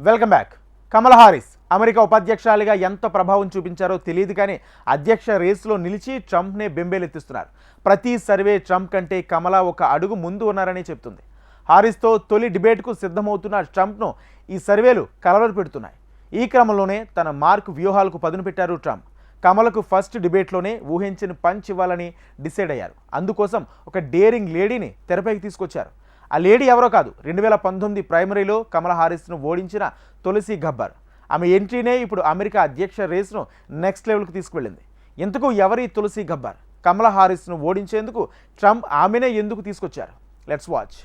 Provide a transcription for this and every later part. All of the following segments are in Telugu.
Welcome back. Kamal Harris America ఉపాధ్యక్షురాలిగా ఎంత ప్రభావం చూపించారో తెలియదు కానీ అధ్యక్ష రేసులో నిలిచి ట్రంప్నే బెంబేలెత్తిస్తున్నారు. ప్రతి సర్వే ట్రంప్ కంటే కమల ఒక అడుగు ముందు ఉన్నారని చెప్తుంది. హారిస్తో తొలి డిబేట్కు సిద్ధమవుతున్న ట్రంప్ను ఈ సర్వేలు కలవర పెడుతున్నాయి. ఈ క్రమంలోనే తన మార్క్ వ్యూహాలకు పదును పెట్టారు ట్రంప్. కమలకు ఫస్ట్ డిబేట్లోనే ఊహించిన పంచ్ ఇవ్వాలని డిసైడ్ అయ్యారు. అందుకోసం ఒక డేరింగ్ లేడీని తెరపైకి తీసుకొచ్చారు. ఆ లేడీ ఎవరో కాదు. రెండు వేల పంతొమ్మిది ప్రైమరీలో కమల హారిస్ను ఓడించిన తులసి గబ్బర్. ఆమె ఎంట్రీనే ఇప్పుడు అమెరికా అధ్యక్ష రేస్ను నెక్స్ట్ లెవెల్కి తీసుకువెళ్ళింది. ఎందుకు ఎవరి తులసి గబ్బర్? కమల హారిస్ను ఓడించేందుకు ట్రంప్ ఆమెనే ఎందుకు తీసుకొచ్చారు? లెట్స్ వాచ్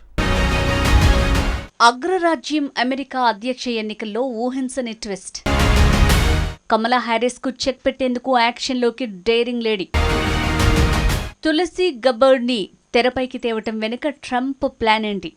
అగ్రరాజ్యం అమెరికా అధ్యక్ష ఎన్నికల్లో ఊహించని ట్విస్ట్. కమలా హ్యారిస్కు చెక్ పెట్టేందుకు యాక్షన్లోకి డేరింగ్ లేడీ. తులసి గబ్బర్ని తెరపైకి తేవటం వెనుక ట్రంప్ ప్లాన్ ఏంటి?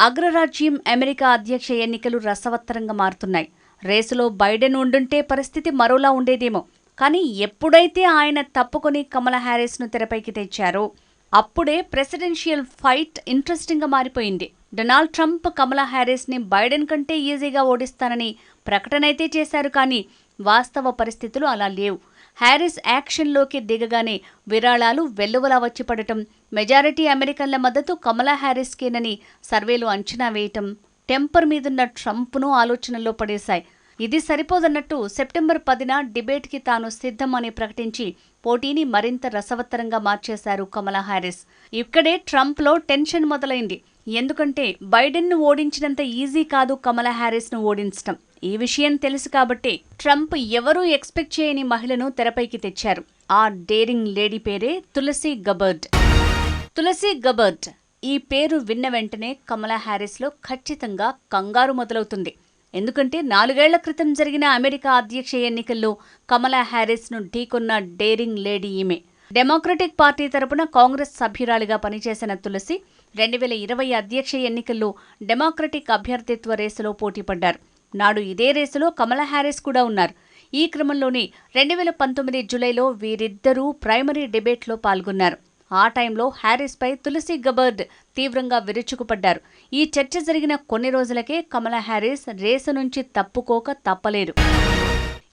అగ్రరాజ్యం అమెరికా అధ్యక్ష ఎన్నికలు రసవత్తరంగా మారుతున్నాయి. రేసులో బైడెన్ ఉండుంటే పరిస్థితి మరోలా ఉండేదేమో. కానీ ఎప్పుడైతే ఆయన తప్పుకొని కమలా హ్యారిస్ను తెరపైకి తెచ్చారో అప్పుడే ప్రెసిడెన్షియల్ ఫైట్ ఇంట్రెస్టింగ్గా మారిపోయింది. డొనాల్డ్ ట్రంప్ కమలా హ్యారిస్ని బైడెన్ కంటే ఈజీగా ఓడిస్తానని ప్రకటనైతే చేశారు కానీ వాస్తవ పరిస్థితులు అలా లేవు. హ్యారిస్ యాక్షన్లోకి దిగగానే విరాళాలు వెల్లువలా వచ్చిపడటం మెజారిటీ అమెరికన్ల మద్దతు కమలా హ్యారిస్కేనని సర్వేలు అంచనా వేయటం టెంపర్ మీదున్న ట్రంప్ను ఆలోచనల్లో పడేశాయి. ఇది సరిపోదన్నట్టు సెప్టెంబర్ పదిన డిబేట్కి తాను సిద్ధం అని ప్రకటించి పోటీని మరింత రసవత్తరంగా మార్చేశారు కమలా హ్యారిస్. ఇక్కడే ట్రంప్లో టెన్షన్ మొదలైంది. ఎందుకంటే బైడెన్ను ఓడించినంత ఈజీ కాదు కమలా హ్యారిస్ను ఓడించటం. ఈ విషయం తెలుసు కాబట్టి ట్రంప్ ఎవరూ ఎక్స్పెక్ట్ చేయని మహిళను తెరపైకి తెచ్చారు. ఆ డేరింగ్ లేడీ పేరే తులసి గబర్డ్. తులసి గబర్డ్ ఈ పేరు విన్న వెంటనే కమలా హ్యారిస్లో ఖచ్చితంగా కంగారు మొదలవుతుంది. ఎందుకంటే నాలుగేళ్ళ క్రితం జరిగిన అమెరికా అధ్యక్ష ఎన్నికల్లో కమలా హ్యారిస్ను ఢీకొన్న డేరింగ్ లేడీ ఈమె. డెమోక్రటిక్ పార్టీ తరపున కాంగ్రెస్ సభ్యురాలిగా పనిచేసిన తులసి రెండు వేల ఇరవై అధ్యక్ష ఎన్నికల్లో డెమోక్రటిక్ అభ్యర్థిత్వ రేసులో పోటీపడ్డారు నాడు ఇదే రేసులో కమలా హ్యారిస్ కూడా ఉన్నారు. ఈ క్రమంలోనే రెండు వేల పంతొమ్మిది జూలైలో వీరిద్దరూ ప్రైమరీ డిబేట్లో పాల్గొన్నారు. ఆ టైంలో హ్యారిస్పై తులసి గబర్డ్ తీవ్రంగా విరుచుకుపడ్డారు. ఈ చర్చ జరిగిన కొన్ని రోజులకే కమలా హ్యారిస్ రేసు నుంచి తప్పుకోక తప్పలేదు.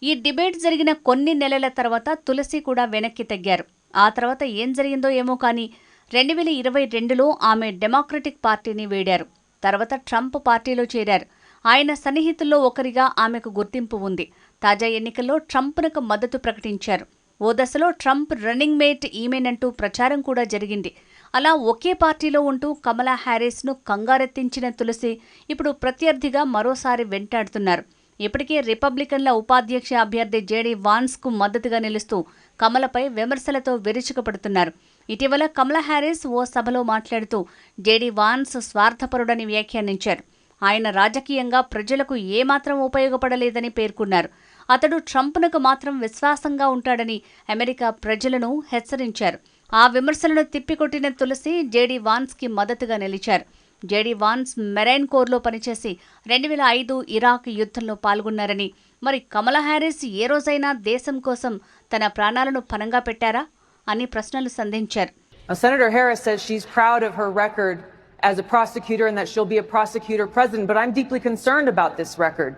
ఈ డిబేట్ జరిగిన కొన్ని నెలల తర్వాత తులసి కూడా వెనక్కి తగ్గారు. ఆ తర్వాత ఏం జరిగిందో ఏమో కానీ రెండు వేల ఇరవై రెండులో ఆమె డెమోక్రటిక్ పార్టీని వీడారు. తర్వాత ట్రంప్ పార్టీలో చేరారు. ఆయన సన్నిహితుల్లో ఒకరిగా ఆమెకు గుర్తింపు ఉంది. తాజా ఎన్నికల్లో ట్రంప్నకు మద్దతు ప్రకటించారు. ఓ దశలో ట్రంప్ రన్నింగ్ మేట్ ఈమెనంటూ ప్రచారం కూడా జరిగింది. అలా ఒకే పార్టీలో ఉంటూ కమలా హ్యారిస్ను కంగారెత్తించిన తులసి ఇప్పుడు ప్రత్యర్థిగా మరోసారి వెంటాడుతున్నారు. ఇప్పటికే రిపబ్లికన్ల ఉపాధ్యక్ష అభ్యర్థి జేడీ వాన్స్కు మద్దతుగా నిలుస్తూ కమలపై విమర్శలతో విరుచుకుపడుతున్నారు. ఇటీవల కమలా హ్యారిస్ ఓ సభలో మాట్లాడుతూ జేడీ వాన్స్ స్వార్థపరుడని వ్యాఖ్యానించారు. ఆయన రాజకీయంగా ప్రజలకు ఏమాత్రం ఉపయోగపడలేదని పేర్కొన్నారు. అతడు ట్రంప్నకు మాత్రం విశ్వాసంగా ఉంటాడని అమెరికా ప్రజలను హెచ్చరించారు. ఆ విమర్శలను తిప్పికొట్టిన తులసి జేడీ వాన్స్కి మద్దతుగా నిలిచారు. జేడీ వాన్స్ మెరైన్ కోర్లో పనిచేసి రెండు వేల ఐదు ఇరాక్ యుద్ధంలో పాల్గొన్నారని. మరి కమలా హ్యారిస్ ఏ రోజైనా దేశం కోసం తన ప్రాణాలను పనంగా పెట్టారా? అని ప్రశ్నలు సంధించారు. Uh, Senator Harris says she's proud of her record as a prosecutor and that she'll be a prosecutor president, but I'm deeply concerned about this record.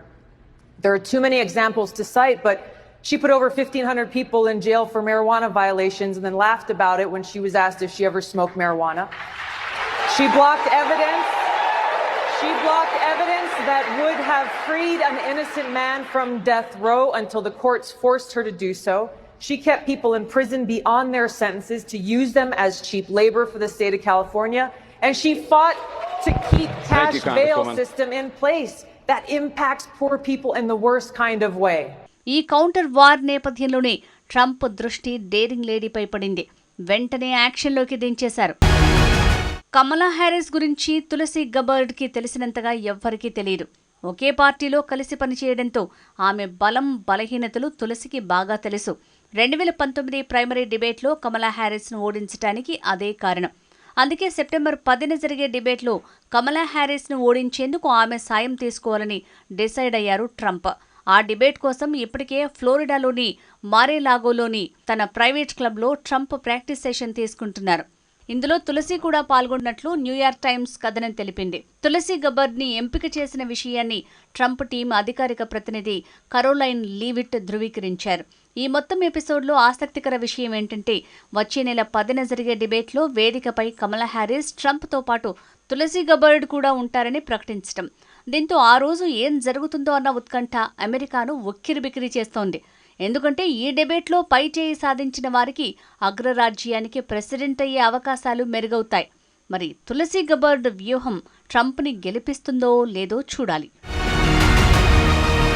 There are too many examples to cite, but she put over 1,500 people in jail for marijuana violations and then laughed about it when she was asked if she ever smoked marijuana. She blocked evidence. She blocked evidence that would have freed an innocent man from death row until the courts forced her to do so. She kept people in prison beyond their sentences to use them as cheap labor for the state of California. And she fought to keep cash you, bail system in place that impacts poor people in the worst kind of way. ఈ కౌంటర్ వార్ నేపథ్యంలోనే ట్రంప్ దృష్టి డేరింగ్ లేడీపై పడింది. వెంటనే యాక్షన్లోకి దించేశారు. కమలా హ్యారిస్ గురించి తులసి గబర్డ్కి తెలిసినంతగా ఎవ్వరికీ తెలియదు. ఒకే పార్టీలో కలిసి పనిచేయడంతో ఆమె బలం బలహీనతలు తులసికి బాగా తెలుసు. రెండు వేల పంతొమ్మిది ప్రైమరీ డిబేట్లో కమలా హ్యారిస్ను ఓడించడానికి అదే కారణం. అందుకే సెప్టెంబర్ పదిన జరిగే డిబేట్లో కమలా హ్యారిస్ను ఓడించేందుకు ఆమె సాయం తీసుకోవాలని డిసైడ్ అయ్యారు ట్రంప్. ఆ డిబేట్ కోసం ఇప్పటికే ఫ్లోరిడాలోని మారేలాగోలోని తన ప్రైవేట్ క్లబ్లో ట్రంప్ ప్రాక్టీస్ సెషన్ తీసుకుంటున్నారు. ఇందులో తులసి కూడా పాల్గొన్నట్లు న్యూయార్క్ టైమ్స్ కథనం తెలిపింది. తులసి గబ్బర్ని ఎంపిక చేసిన విషయాన్ని ట్రంప్ టీం అధికారిక ప్రతినిధి కరోలైన్ లీవిట్ ధృవీకరించారు. ఈ మొత్తం ఎపిసోడ్లో ఆసక్తికర విషయం ఏంటంటే వచ్చే నెల పదిన జరిగే డిబేట్లో వేదికపై కమలా హ్యారిస్ ట్రంప్తో పాటు తులసి గబర్డ్ కూడా ఉంటారని ప్రకటించడం దీంతో ఆ రోజు ఏం జరుగుతుందో అన్న ఉత్కంఠ అమెరికాను ఉక్కిరిబిక్కిరి చేస్తోంది. ఎందుకంటే ఈ డిబేట్లో పై చేయి సాధించిన వారికి అగ్రరాజ్యానికి ప్రెసిడెంట్ అయ్యే అవకాశాలు మెరుగవుతాయి. మరి తులసి గబర్డ్ వ్యూహం ట్రంప్ని గెలిపిస్తుందో లేదో చూడాలి.